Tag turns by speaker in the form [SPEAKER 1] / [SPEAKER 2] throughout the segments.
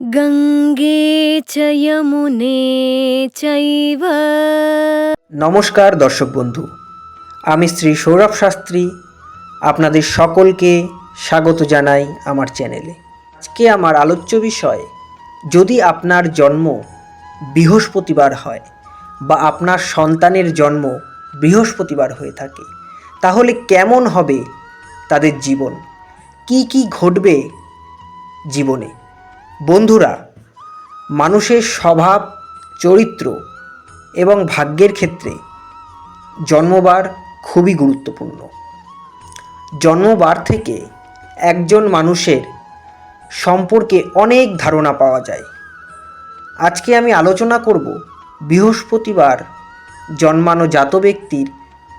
[SPEAKER 1] গঙ্গে চয়মুনে চৈব
[SPEAKER 2] নমস্কার দর্শক বন্ধু, আমি শ্রী সৌরভ শাস্ত্রী। আপনাদের সকলকে স্বাগত জানাই আমার চ্যানেলে। আজকে আমার আলোচ্য বিষয়, যদি আপনার জন্ম বৃহস্পতিবার হয় বা আপনার সন্তানের জন্ম বৃহস্পতিবার হয়ে থাকে, তাহলে কেমন হবে তাদের জীবন? কি কি ঘটবে জীবনে? বন্ধুরা, মানুষের স্বভাব, চরিত্র এবং ভাগ্যের ক্ষেত্রে জন্মবার খুবই গুরুত্বপূর্ণ। জন্মবার থেকে একজন মানুষের সম্পর্কে অনেক ধারণা পাওয়া যায়। আজকে আমি আলোচনা করব বৃহস্পতিবার জন্মানো জাত ব্যক্তির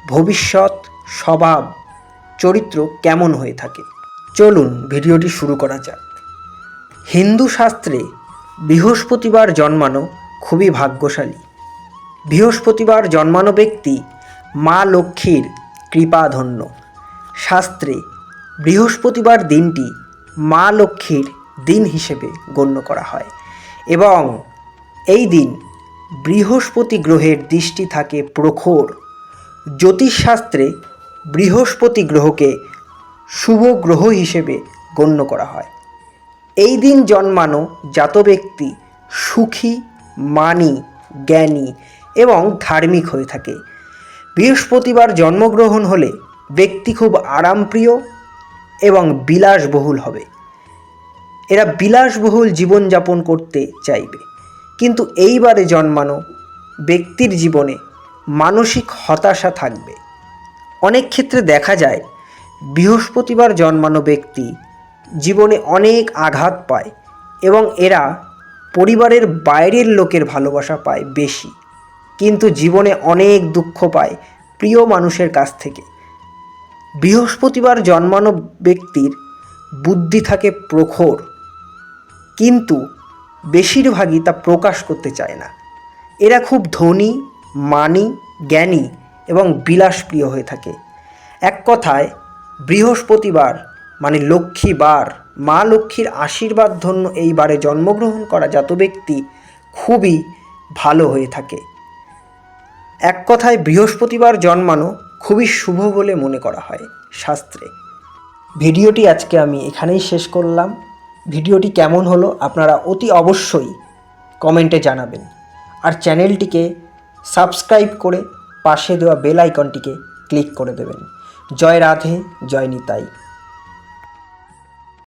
[SPEAKER 2] ভবিষ্যৎ, স্বভাব, চরিত্র কেমন হয়ে থাকে। চলুন ভিডিওটি শুরু করা যাক। হিন্দু শাস্ত্রে বৃহস্পতিবার জন্মানো খুবই ভাগ্যশালী। বৃহস্পতিবার জন্মানো ব্যক্তি মা লক্ষ্মীর কৃপাধন্য। শাস্ত্রে বৃহস্পতিবার দিনটি মা লক্ষ্মীর দিন হিসেবে গণ্য করা হয় এবং এই দিন বৃহস্পতি গ্রহের দৃষ্টি থাকে প্রখর। জ্যোতিষশাস্ত্রে বৃহস্পতি গ্রহকে শুভ গ্রহ হিসেবে গণ্য করা হয়। এই দিন জন্মানো জাত ব্যক্তি সুখী, মানি, জ্ঞানী এবং ধার্মিক হয়ে থাকে। বৃহস্পতিবার জন্মগ্রহণ হলে ব্যক্তি খুব আরামপ্রিয় এবং বিলাসবহুল হবে। এরা বিলাসবহুল জীবনযাপন করতে চাইবে। কিন্তু এইবারে জন্মানো ব্যক্তির জীবনে মানসিক হতাশা থাকবে। অনেক ক্ষেত্রে দেখা যায়, বৃহস্পতিবার জন্মানো ব্যক্তি জীবনে অনেক আঘাত পায় এবং এরা পরিবারের বাইরের লোকের ভালোবাসা পায় বেশি। কিন্তু জীবনে অনেক দুঃখ পায় প্রিয় মানুষের কাছ থেকে। বৃহস্পতিবার জন্মানো ব্যক্তির বুদ্ধি থাকে প্রখর, কিন্তু বেশিরভাগই তা প্রকাশ করতে চায় না। এরা খুব ধনী, মানি, জ্ঞানী এবং বিলাসপ্রিয় হয়ে থাকে। এক কথায়, বৃহস্পতিবার মানে লক্ষ্মী বার। মা লক্ষ্মীর আশীর্বাদ ধন্য এই বারে জন্মগ্রহণ করা জাত ব্যক্তি খুবই ভালো হয়ে থাকে। এক কথায় বৃহস্পতিবার জন্মানো খুবই শুভ বলে মনে করা হয় শাস্ত্রে। ভিডিওটি আজকে আমি এখানেই শেষ করলাম। ভিডিওটি কেমন হলো আপনারা অতি অবশ্যই কমেন্টে জানাবেন। আর চ্যানেলটিকে সাবস্ক্রাইব করে পাশে দেওয়া বেল আইকনটিকে ক্লিক করে দেবেন। জয় রাধে, জয় নিতাই।